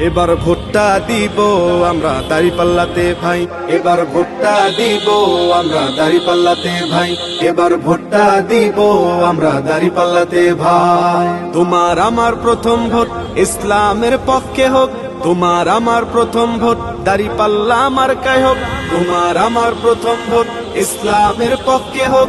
এবার ভোটটা দিব আমরা দাড়ি পাল্লাতে ভাই। এবার ভোটটা দিব আমরা দাড়ি পাল্লাতে ভাই। এবার ভোটটা দিব আমরা দাড়ি পাল্লাতে ভাই। তোমার আমার প্রথম ভোট ইসলামের পক্ষে হোক। তোমার আমার প্রথম ভোট দাড়ি পাল্লা আমার কায় হোক। তোমার আমার প্রথম ভোট ইসলামের পক্ষে হোক।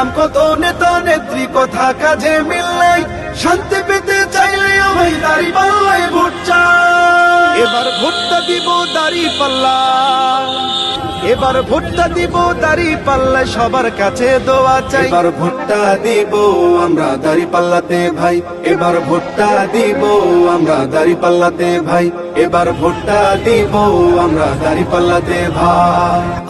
দেখলাম কত নেতা নেত্রী, কথা কাজে মিল নাই। শান্তি পেতে চাইলেও ভাই দাড়ি পাল্লাই ভোট চাই। এবার ভোটটা দিব দাড়ি পাল্লা। এবার ভোটটা দিব দাড়ি পাল্লা সবার কাছে দোয়া চাই। এবার ভোটটা দিব আমরা দাড়ি পাল্লাতে ভাই। এবার ভোটটা দিব আমরা দাড়ি পাল্লাতে ভাই। এবার ভোটটা দিব আমরা দাড়ি পাল্লাতে ভাই।